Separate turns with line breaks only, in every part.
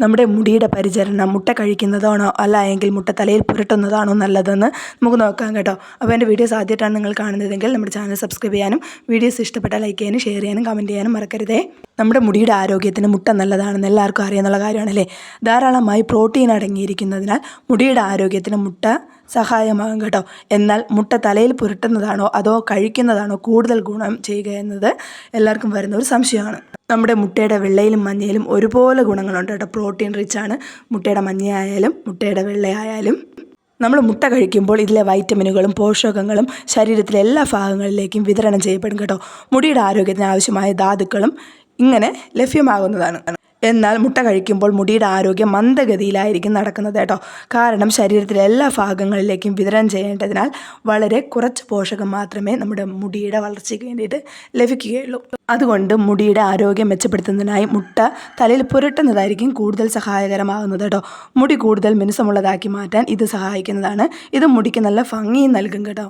നമ്മുടെ മുടിയുടെ പരിചരണം മുട്ട കഴിക്കുന്നതാണോ അല്ല എങ്കിൽ മുട്ട തലയിൽ പുരട്ടുന്നതാണോ നല്ലതെന്ന് നമുക്ക് നോക്കാം കേട്ടോ. അപ്പോൾ എന്റെ വീഡിയോസ് ആദ്യമായിട്ടാണ് നിങ്ങൾ കാണുന്നതെങ്കിൽ നമ്മുടെ ചാനൽ സബ്സ്ക്രൈബ് ചെയ്യാനും വീഡിയോസ് ഇഷ്ടപ്പെട്ടാൽ ലൈക്ക് ചെയ്യാനും ഷെയർ ചെയ്യാനും കമന്റ് ചെയ്യാനും മറക്കരുതേ. നമ്മുടെ മുടിയുടെ ആരോഗ്യത്തിന് മുട്ട നല്ലതാണെന്ന് എല്ലാവർക്കും അറിയാമെന്നുള്ള കാര്യമാണല്ലേ? ധാരാളമായി പ്രോട്ടീൻ അടങ്ങിയിരിക്കുന്നതിനാൽ മുടിയുടെ ആരോഗ്യത്തിന് മുട്ട സഹായമാകും കേട്ടോ. എന്നാൽ മുട്ട തലയിൽ പുരട്ടുന്നതാണോ അതോ കഴിക്കുന്നതാണോ കൂടുതൽ ഗുണം ചെയ്യുക എന്നത് എല്ലാവർക്കും വരുന്ന ഒരു സംശയമാണ്. നമ്മുടെ മുട്ടയുടെ വെള്ളയിലും മഞ്ഞയിലും ഒരുപോലെ ഗുണങ്ങളുണ്ട് കേട്ടോ. പ്രോട്ടീൻ റിച്ച് ആണ് മുട്ടയുടെ മഞ്ഞയായാലും മുട്ടയുടെ വെള്ളയായാലും. നമ്മൾ മുട്ട കഴിക്കുമ്പോൾ ഇതിലെ വൈറ്റമിനുകളും പോഷകങ്ങളും ശരീരത്തിലെ എല്ലാ ഭാഗങ്ങളിലേക്കും വിതരണം ചെയ്യപ്പെടും കേട്ടോ. മുടിയുടെ ആരോഗ്യത്തിന് ആവശ്യമായ ധാതുക്കളും ഇങ്ങനെ ലഭ്യമാകുന്നതാണ്. എന്നാൽ മുട്ട കഴിക്കുമ്പോൾ മുടിയുടെ ആരോഗ്യം മന്ദഗതിയിലായിരിക്കും നടക്കുന്നത് കേട്ടോ. കാരണം ശരീരത്തിലെ എല്ലാ ഭാഗങ്ങളിലേക്കും വിതരണം ചെയ്യേണ്ടതിനാൽ വളരെ കുറച്ച് പോഷകം മാത്രമേ നമ്മുടെ മുടിയുടെ വളർച്ചയ്ക്ക് വേണ്ടിയിട്ട് ലഭിക്കുകയുള്ളൂ. അതുകൊണ്ട് മുടിയുടെ ആരോഗ്യം മെച്ചപ്പെടുത്തുന്നതിനായി മുട്ട തലയിൽ പുരട്ടുന്നതായിരിക്കും കൂടുതൽ സഹായകരമാകുന്നത് കേട്ടോ. മുടി കൂടുതൽ മിനുസമുള്ളതാക്കി മാറ്റാൻ ഇത് സഹായിക്കുന്നതാണ്. ഇത് മുടിക്ക് നല്ല ഭംഗിയും നൽകും കേട്ടോ.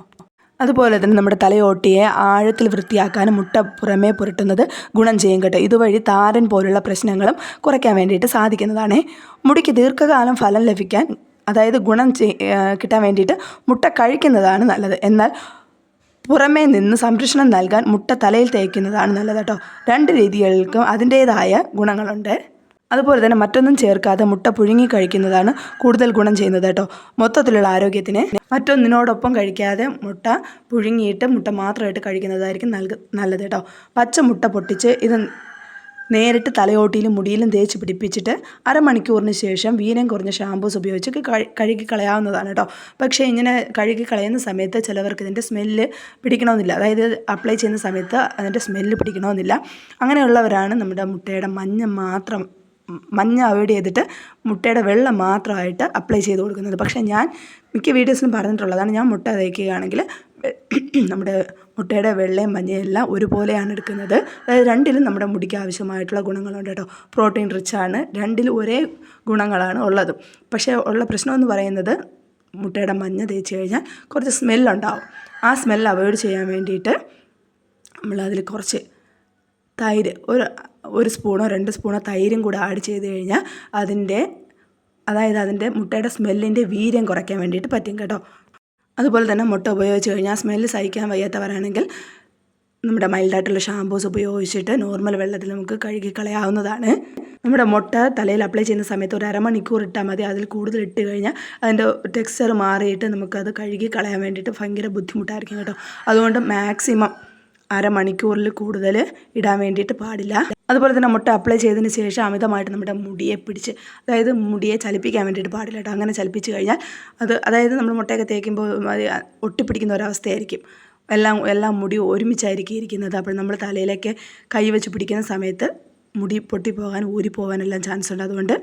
അതുപോലെ തന്നെ നമ്മുടെ തലയോട്ടിയെ ആഴത്തിൽ വൃത്തിയാക്കാനും മുട്ട പുറമേ പുരട്ടുന്നത് ഗുണം ചെയ്യും കേട്ടോ. ഇതുവഴി താരൻ പോലുള്ള പ്രശ്നങ്ങളും കുറയ്ക്കാൻ വേണ്ടിയിട്ട് സാധിക്കുന്നതാണ്. മുടിക്ക് ദീർഘകാലം ഫലം ലഭിക്കാൻ അതായത് ഗുണം കിട്ടാൻ വേണ്ടിയിട്ട് മുട്ട കഴിക്കുന്നതാണ് നല്ലത്. എന്നാൽ പുറമേ നിന്ന് സംരക്ഷണം നൽകാൻ മുട്ട തലയിൽ തേക്കുന്നതാണ് നല്ലത് കേട്ടോ. രണ്ട് രീതികൾക്കും അതിന്റേതായ ഗുണങ്ങളുണ്ട്. അതുപോലെ തന്നെ മറ്റൊന്നും ചേർക്കാതെ മുട്ട പുഴുങ്ങി കഴിക്കുന്നതാണ് കൂടുതൽ ഗുണം ചെയ്യുന്നത് കേട്ടോ. മൊത്തത്തിലുള്ള ആരോഗ്യത്തിന് മറ്റൊന്നിനോടൊപ്പം കഴിക്കാതെ മുട്ട പുഴുങ്ങിയിട്ട് മുട്ട മാത്രമായിട്ട് കഴിക്കുന്നതായിരിക്കും നൽക നല്ലത് കേട്ടോ. പച്ച മുട്ട പൊട്ടിച്ച് ഇത് നേരിട്ട് തലയോട്ടിയിലും മുടിയിലും തേച്ച് പിടിപ്പിച്ചിട്ട് അരമണിക്കൂറിന് ശേഷം വീനം കുറഞ്ഞ ഷാമ്പൂസ് ഉപയോഗിച്ച് കഴുകി കളയാവുന്നതാണ് കേട്ടോ. പക്ഷേ ഇങ്ങനെ കഴുകി കളയുന്ന സമയത്ത് ചിലവർക്ക് ഇതിന്റെ സ്മെല്ല് പിടിക്കണമെന്നില്ല. അതായത് അപ്ലൈ ചെയ്യുന്ന സമയത്ത് അതിന്റെ സ്മെല്ല് പിടിക്കണമെന്നില്ല. അങ്ങനെയുള്ളവരാണ് നമ്മുടെ മുട്ടയുടെ മഞ്ഞ മാത്രം മഞ്ഞ അവോയ്ഡ് ചെയ്തിട്ട് മുട്ടയുടെ വെള്ളം മാത്രമായിട്ട് അപ്ലൈ ചെയ്ത് കൊടുക്കുന്നത്. പക്ഷേ ഞാൻ മിക്ക വീഡിയോസിലും പറഞ്ഞിട്ടുള്ളതാണ് ഞാൻ മുട്ട തേക്കുകയാണെങ്കിൽ നമ്മുടെ മുട്ടയുടെ വെള്ളയും മഞ്ഞയും എല്ലാം ഒരുപോലെയാണ് എടുക്കുന്നത്. അതായത് രണ്ടിലും നമ്മുടെ മുടിക്ക് ആവശ്യമായിട്ടുള്ള ഗുണങ്ങളുണ്ട് കേട്ടോ. പ്രോട്ടീൻ റിച്ചാണ് രണ്ടിലും ഒരേ ഗുണങ്ങളാണ് ഉള്ളത്. പക്ഷേ ഉള്ള പ്രശ്നം എന്ന് പറയുന്നത് മുട്ടയുടെ മഞ്ഞ തേച്ച് കഴിഞ്ഞാൽ കുറച്ച് സ്മെല്ലുണ്ടാവും ആ സ്മെല്ല് അവോയ്ഡ് ചെയ്യാൻ വേണ്ടിയിട്ട് നമ്മളതിൽ കുറച്ച് തൈര് ഒരു ഒരു സ്പൂണോ രണ്ട് സ്പൂണോ തൈരും കൂടെ ആഡ് ചെയ്ത് കഴിഞ്ഞാൽ അതിന്റെ അതായത് അതിന്റെ മുട്ടയുടെ സ്മെല്ലിന്റെ വീര്യം കുറയ്ക്കാൻ വേണ്ടിയിട്ട് പറ്റും കേട്ടോ. അതുപോലെ തന്നെ മുട്ട ഉപയോഗിച്ച് കഴിഞ്ഞാൽ സ്മെല്ല് സഹിക്കാൻ വയ്യാത്തവരാണെങ്കിൽ നമ്മുടെ മൈൽഡായിട്ടുള്ള ഷാമ്പൂസ് ഉപയോഗിച്ചിട്ട് നോർമൽ വെള്ളത്തിൽ നമുക്ക് കഴുകി കളയാവുന്നതാണ് നമ്മുടെ മുട്ട തലയിൽ അപ്ലൈ ചെയ്യുന്ന സമയത്ത് ഒരു അരമണിക്കൂർ ഇട്ടാൽ മതി. അതിൽ കൂടുതൽ ഇട്ട് കഴിഞ്ഞാൽ അതിന്റെ ടെക്സ്ചർ മാറിയിട്ട് നമുക്കത് കഴുകി കളയാൻ വേണ്ടിയിട്ട് ഭയങ്കര ബുദ്ധിമുട്ടായിരിക്കും കേട്ടോ. അതുകൊണ്ട് മാക്സിമം അരമണിക്കൂറിൽ കൂടുതൽ ഇടാൻ വേണ്ടിയിട്ട് പാടില്ല. അതുപോലെ തന്നെ മുട്ട അപ്ലൈ ചെയ്തതിന് ശേഷം അമിതമായിട്ട് നമ്മുടെ മുടിയെ പിടിച്ച് അതായത് മുടിയെ ചലിപ്പിക്കാൻ വേണ്ടിയിട്ട് പാടില്ല കേട്ടോ. അങ്ങനെ ചലിപ്പിച്ച് കഴിഞ്ഞാൽ അത് അതായത് നമ്മൾ മുട്ടയൊക്കെ തേക്കുമ്പോൾ ഒട്ടിപ്പിടിക്കുന്ന ഒരവസ്ഥയായിരിക്കും. എല്ലാം എല്ലാം മുടി ഒരുമിച്ചായിരിക്കും ഇരിക്കുന്നത്. അപ്പോൾ നമ്മൾ തലയിലേക്ക് കൈ വെച്ച് പിടിക്കുന്ന സമയത്ത് മുടി പൊട്ടിപ്പോകാൻ ഊരിപ്പോകാനെല്ലാം ചാൻസ് ഉണ്ട്. അതുകൊണ്ട്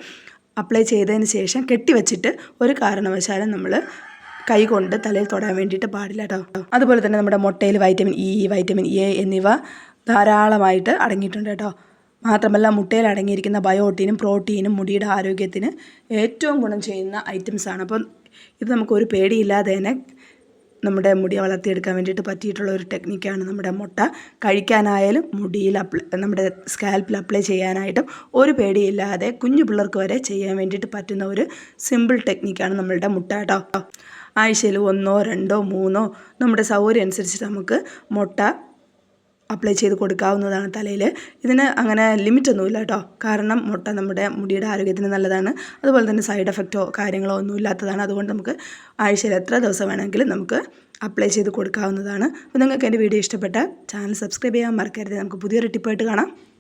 അപ്ലൈ ചെയ്തതിന് ശേഷം കെട്ടിവെച്ചിട്ട് ഒരു കാരണവശാലും നമ്മൾ കൈ കൊണ്ട് തലയിൽ തൊടാൻ വേണ്ടിയിട്ട് പാടില്ല കേട്ടോ അതുപോലെ തന്നെ നമ്മുടെ മുട്ടയിൽ വൈറ്റമിൻ ഇ വൈറ്റമിൻ എ എന്നിവ ധാരാളമായിട്ട് അടങ്ങിയിട്ടുണ്ട് കേട്ടോ മാത്രമല്ല മുട്ടയിൽ അടങ്ങിയിരിക്കുന്ന ബയോട്ടീനും പ്രോട്ടീനും മുടിയുടെ ആരോഗ്യത്തിന് ഏറ്റവും ഗുണം ചെയ്യുന്ന ഐറ്റംസാണ് അപ്പം ഇത് നമുക്കൊരു പേടിയില്ലാതെ തന്നെ നമ്മുടെ മുടി വളർത്തിയെടുക്കാൻ വേണ്ടിയിട്ട് പറ്റിയിട്ടുള്ള ഒരു ടെക്നിക്കാണ് നമ്മുടെ മുട്ട. കഴിക്കാനായാലും മുടിയിൽ അപ്ലൈ നമ്മുടെ സ്കാൽപ്പിൽ അപ്ലൈ ചെയ്യാനായിട്ടും ഒരു പേടിയില്ലാതെ കുഞ്ഞു പിള്ളേർക്ക് വരെ ചെയ്യാൻ വേണ്ടിയിട്ട് പറ്റുന്ന ഒരു സിമ്പിൾ ടെക്നിക്കാണ് നമ്മളുടെ മുട്ട കേട്ടോ ആഴ്ചയിൽ ഒന്നോ രണ്ടോ മൂന്നോ നമ്മുടെ സൗകര്യം അനുസരിച്ച് നമുക്ക് മുട്ട അപ്ലൈ ചെയ്ത് കൊടുക്കാവുന്നതാണ് തലയിൽ. ഇതിന് അങ്ങനെ ലിമിറ്റൊന്നുമില്ല കേട്ടോ. കാരണം മുട്ട നമ്മുടെ മുടിയുടെ ആരോഗ്യത്തിന് നല്ലതാണ്. അതുപോലെ തന്നെ സൈഡ് എഫക്റ്റോ കാര്യങ്ങളോ ഒന്നും ഇല്ലാത്തതാണ്. അതുകൊണ്ട് നമുക്ക് ആഴ്ചയിൽ എത്ര ദിവസം വേണമെങ്കിലും നമുക്ക് അപ്ലൈ ചെയ്ത് കൊടുക്കാവുന്നതാണ്. അപ്പോൾ നിങ്ങൾക്ക് എന്റെ വീഡിയോ ഇഷ്ടപ്പെട്ട ചാനൽ സബ്സ്ക്രൈബ് ചെയ്യാൻ മറക്കരുത്. നമുക്ക് പുതിയൊരു ടിപ്പായിട്ട് കാണാം.